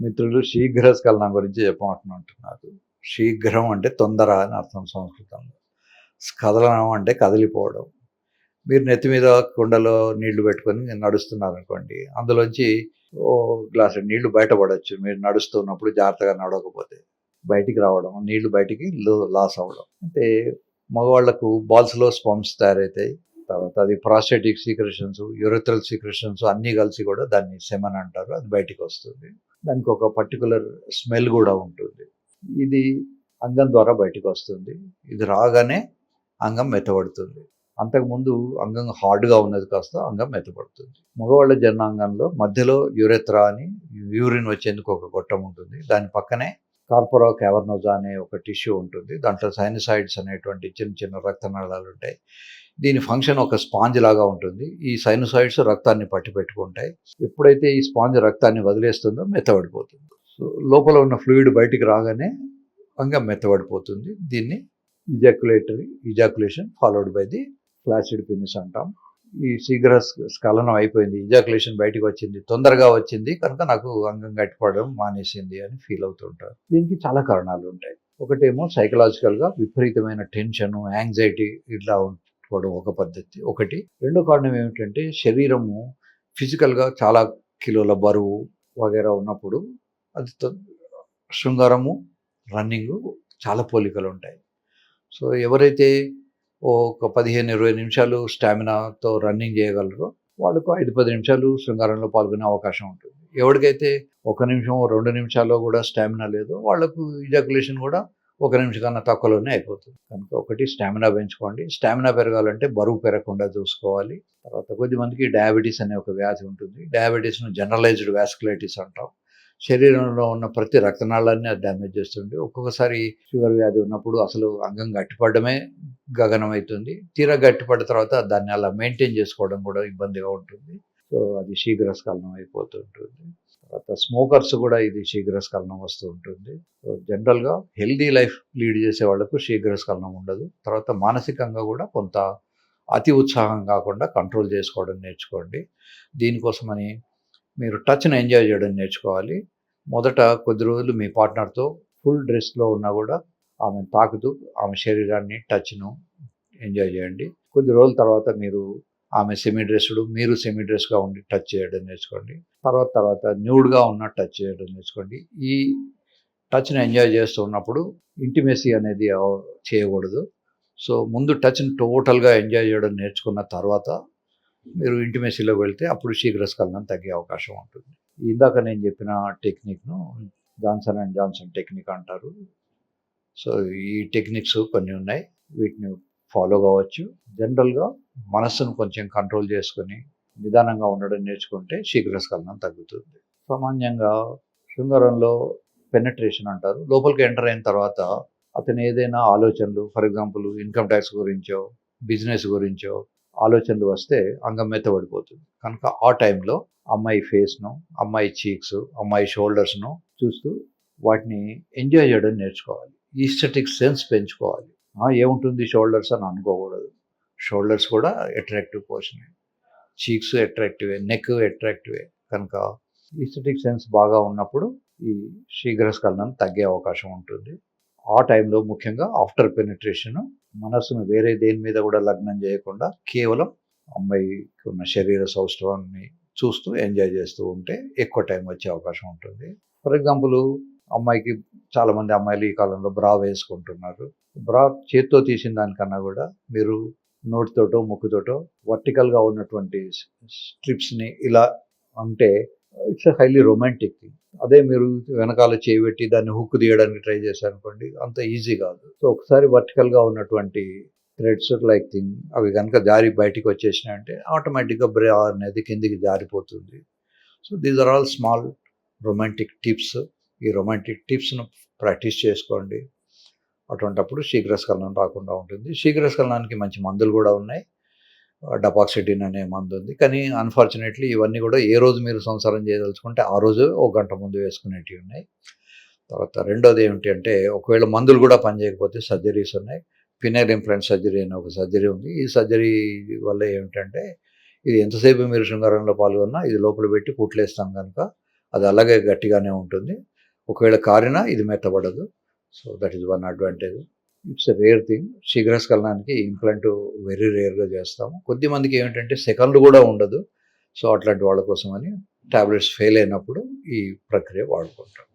మిత్రులు శీఘ్రస్కలనం గురించి చెప్పమంటున్నారు శీఘ్రం అంటే తొందర అని అర్థం సంస్కృతంలో. కదలడం అంటే కదిలిపోవడం. మీరు నెత్తి మీద కుండలో నీళ్ళు పెట్టుకొని నడుస్తున్నారు అనుకోండి అందులోంచి ఓ గ్లాసు నీళ్ళు బయటపడవచ్చు మీరు నడుస్తున్నప్పుడు జాగ్రత్తగా నడవకపోతే బయటికి రావడం నీళ్ళు బయటికి లాస్ అవ్వడం. అంటే మగవాళ్ళకు బాల్స్లో స్పంప్స్ తయారవుతాయి తర్వాత అది ప్రాస్టేటిక్ సీక్రెషన్స్ యూరథ్రల్ సీక్రెషన్స్ అన్నీ కలిసి కూడా దాన్ని సెమన్ అంటారు. అది బయటికి వస్తుంది. దానికి ఒక పర్టికులర్ స్మెల్ కూడా ఉంటుంది. ఇది అంగం ద్వారా బయటికి వస్తుంది. ఇది రాగానే అంగం మెత్తబడుతుంది. అంతకుముందు అంగం హార్డ్గా ఉన్నది కాస్త అంగం మెత్తబడుతుంది. మగవాళ్ళ జనాంగంలో మధ్యలో యూరెత్రా అని యూరిన్ వచ్చేందుకు ఒక గొట్టం ఉంటుంది. దాని పక్కనే కార్పొరో క్యావర్నోజా అనే ఒక టిష్యూ ఉంటుంది. దాంట్లో సైనసైడ్స్ అనేటువంటి చిన్న చిన్న రక్తనాళాలు ఉంటాయి. దీని ఫంక్షన్ ఒక స్పాంజ్ లాగా ఉంటుంది. ఈ సైనసాయిడ్స్ రక్తాన్ని పట్టి పెట్టుకుంటాయి. ఎప్పుడైతే ఈ స్పాంజ్ రక్తాన్ని వదిలేస్తుందో మెత్తబడిపోతుంది సో లోపల ఉన్న ఫ్లూయిడ్ బయటికి రాగానే అంగం మెత్తబడిపోతుంది దీన్ని ejaculatory ejaculation followed by the flaccid penis అంటాం. ఈ శీఘ్ర స్ఖలనం అయిపోయింది. ఇజాక్యులేషన్ బయటకు వచ్చింది. తొందరగా వచ్చింది. కనుక నాకు అంగం గట్టిపడడం మానేసింది అని ఫీల్ అవుతుంటారు. దీనికి చాలా కారణాలు ఉంటాయి. ఒకటేమో సైకలాజికల్గా విపరీతమైన టెన్షన్ యాంగ్జైటీ ఇట్లా పెట్టుకోవడం ఒక పద్ధతి. ఒకటి. రెండో కారణం ఏమిటంటే శరీరము ఫిజికల్గా చాలా కిలోల బరువు వగేరా ఉన్నప్పుడు అది శృంగారము రన్నింగ్ చాలా పోలికలు ఉంటాయి. సో ఎవరైతే ఒక పదిహేను ఇరవై నిమిషాలు స్టామినాతో రన్నింగ్ చేయగలరో వాళ్ళకు ఐదు పది నిమిషాలు శృంగారంలో పాల్గొనే అవకాశం ఉంటుంది. ఎవరికైతే ఒక నిమిషం రెండు నిమిషాల్లో కూడా స్టామినా లేదో వాళ్ళకు ఇజాకులేషన్ కూడా ఒక నిమిషం కన్నా తక్కువలోనే అయిపోతుంది. కనుక ఒకటి స్టామినా పెంచుకోండి. స్టామినా పెరగాలంటే బరువు పెరగకుండా చూసుకోవాలి. తర్వాత కొద్దిమందికి డయాబెటీస్ అనే ఒక వ్యాధి ఉంటుంది. డయాబెటీస్ను జనరలైజ్డ్ వ్యాస్కులైటిస్ అంటాం. శరీరంలో ఉన్న ప్రతి రక్తనాళాన్ని అది డ్యామేజ్ చేస్తుంది. ఒక్కొక్కసారి షుగర్ వ్యాధి ఉన్నప్పుడు అసలు అంగం గట్టిపడమే గగనం అవుతుంది తీరా గట్టిపడిన తర్వాత దాన్ని అలా మెయింటైన్ చేసుకోవడం కూడా ఇబ్బందిగా ఉంటుంది. సో అది శీఘ్రస్ఖలనం అయిపోతుంటుంది. తర్వాత స్మోకర్స్ కూడా ఇది శీఘ్రస్ఖలనం వస్తూ ఉంటుంది సో జనరల్గా హెల్దీ లైఫ్ లీడ్ చేసే వాళ్ళకు శీఘ్రస్ఖలనం ఉండదు. తర్వాత మానసికంగా కూడా కొంత అతి ఉత్సాహం కాకుండా కంట్రోల్ చేసుకోవడం నేర్చుకోండి. దీనికోసమని మీరు టచ్ను ఎంజాయ్ చేయడం నేర్చుకోవాలి. మొదట కొద్ది రోజులు మీ పార్ట్నర్తో ఫుల్ డ్రెస్లో ఉన్నా కూడా ఆమెను తాకుతూ ఆమె శరీరాన్ని టచ్ను ఎంజాయ్ చేయండి. కొద్ది రోజుల తర్వాత మీరు ఆమె సెమీ డ్రెస్డ్ మీరు సెమీ డ్రెస్గా ఉండి టచ్ చేయడం నేర్చుకోండి. తర్వాత తర్వాత న్యూడ్గా ఉన్న టచ్ చేయడం నేర్చుకోండి. ఈ టచ్ని ఎంజాయ్ చేస్తూ ఉన్నప్పుడు ఇంటిమేసీ అనేది చేయకూడదు. సో ముందు టచ్ని టోటల్గా ఎంజాయ్ చేయడం నేర్చుకున్న తర్వాత మీరు ఇంటిమేసీలో వెళ్తే అప్పుడు శీఘ్రస్కలనం తగ్గే అవకాశం ఉంటుంది. ఇందాక నేను చెప్పిన టెక్నిక్ను జాన్సన్ అండ్ జాన్సన్ టెక్నిక్ అంటారు. సో ఈ టెక్నిక్స్ కొన్ని ఉన్నాయి. వీటిని ఫాలో కావచ్చు. జనరల్గా మనస్సును కొంచెం కంట్రోల్ చేసుకొని నిదానంగా ఉండడం నేర్చుకుంటే శీఘ్రస్ఖలనం తగ్గుతుంది. సామాన్యంగా శృంగారంలో పెనట్రేషన్ అంటారు. లోపలికి ఎంటర్ అయిన తర్వాత అతను ఏదైనా ఆలోచనలు ఫర్ ఎగ్జాంపుల్ ఇన్కమ్ ట్యాక్స్ గురించో బిజినెస్ గురించో ఆలోచనలు వస్తే అంగం పడిపోతుంది. కనుక ఆ టైంలో అమ్మాయి ఫేస్ను అమ్మాయి చీక్స్ అమ్మాయి షోల్డర్స్ను చూస్తూ వాటిని ఎంజాయ్ చేయడం నేర్చుకోవాలి. ఈస్థెటిక్ సెన్స్ పెంచుకోవాలి. ఏముంటుంది షోల్డర్స్ అని అనుకోకూడదు. షోల్డర్స్ కూడా అట్రాక్టివ్ పోర్షన్ చీక్స్ అట్రాక్టివే నెక్ అట్రాక్టివే కనుక ఈస్థెటిక్ సెన్స్ బాగా ఉన్నప్పుడు ఈ శీఘ్రస్ఖలనం తగ్గే అవకాశం ఉంటుంది. ఆ టైంలో ముఖ్యంగా ఆఫ్టర్ పెనిట్రేషన్ మనస్సును వేరే దేని మీద కూడా లగ్నం చేయకుండా కేవలం అమ్మాయికి ఉన్న శరీర సౌష్ఠవాన్ని చూస్తూ ఎంజాయ్ చేస్తూ ఉంటే ఎక్కువ టైం వచ్చే అవకాశం ఉంటుంది. ఫర్ ఎగ్జాంపుల్ అమ్మాయికి చాలామంది అమ్మాయిలు ఈ కాలంలో బ్రా వేసుకుంటున్నారు. బ్రా చేత్తో తీసిన దానికన్నా కూడా మీరు నోటితోటో ముక్కుతోటో వర్టికల్గా ఉన్నటువంటి స్ట్రిప్స్ని ఇలా అంటే ఇట్స్ హైలీ రొమాంటిక్ థింగ్. అదే మీరు వెనకాల చేయబెట్టి దాన్ని హుక్ తీయడానికి ట్రై చేశారనుకోండి అంత ఈజీ కాదు. సో ఒకసారి వర్టికల్గా ఉన్నటువంటి థ్రెడ్స్ లైక్ థింగ్ అవి కనుక జారి బయటికి వచ్చేసినాయంటే ఆటోమేటిక్గా బ్రే అనేది కిందికి జారిపోతుంది. So these are all small romantic tips. ఈ రొమాంటిక్ టిప్స్ను ప్రాక్టీస్ చేసుకోండి. అటువంటప్పుడు శీఘ్రస్ఖలనం రాకుండా ఉంటుంది. శీఘ్రస్ఖలనానికి మంచి మందులు కూడా ఉన్నాయి. డపాక్సిటిన్ అనే మందు ఉంది. కానీ అన్ఫార్చునేట్లీ ఇవన్నీ కూడా ఏ రోజు మీరు సంసారం చేయదలుచుకుంటే ఆ రోజు ఒక గంట ముందు వేసుకునేటివి ఉన్నాయి. తర్వాత రెండోది ఏమిటి అంటే ఒకవేళ మందులు కూడా పనిచేయకపోతే సర్జరీస్ ఉన్నాయి. పినైల్ ఇంప్లాంట్ సర్జరీ అనే ఒక సర్జరీ ఉంది. ఈ సర్జరీ వల్ల ఏమిటంటే ఇది ఎంతసేపు మీరు శృంగారంలో పాల్గొన్నా ఇది లోపల పెట్టి కుట్లేస్తాం కనుక అది అలాగే గట్టిగానే ఉంటుంది. ఒకవేళ కారినా ఇది మెత్తబడదు. So that is one advantage it's a rare thing శీఘ్రస్కలనానికి implant very రేర్గా చేస్తాము. కొద్ది మందికి ఏమిటంటే సెకండ్ కూడా ఉండదు. సో అట్లాంటి వాళ్ళ కోసమని టాబ్లెట్స్ ఫెయిల్ అయినప్పుడు ఈ ప్రక్రియ వాడుకుంటాం.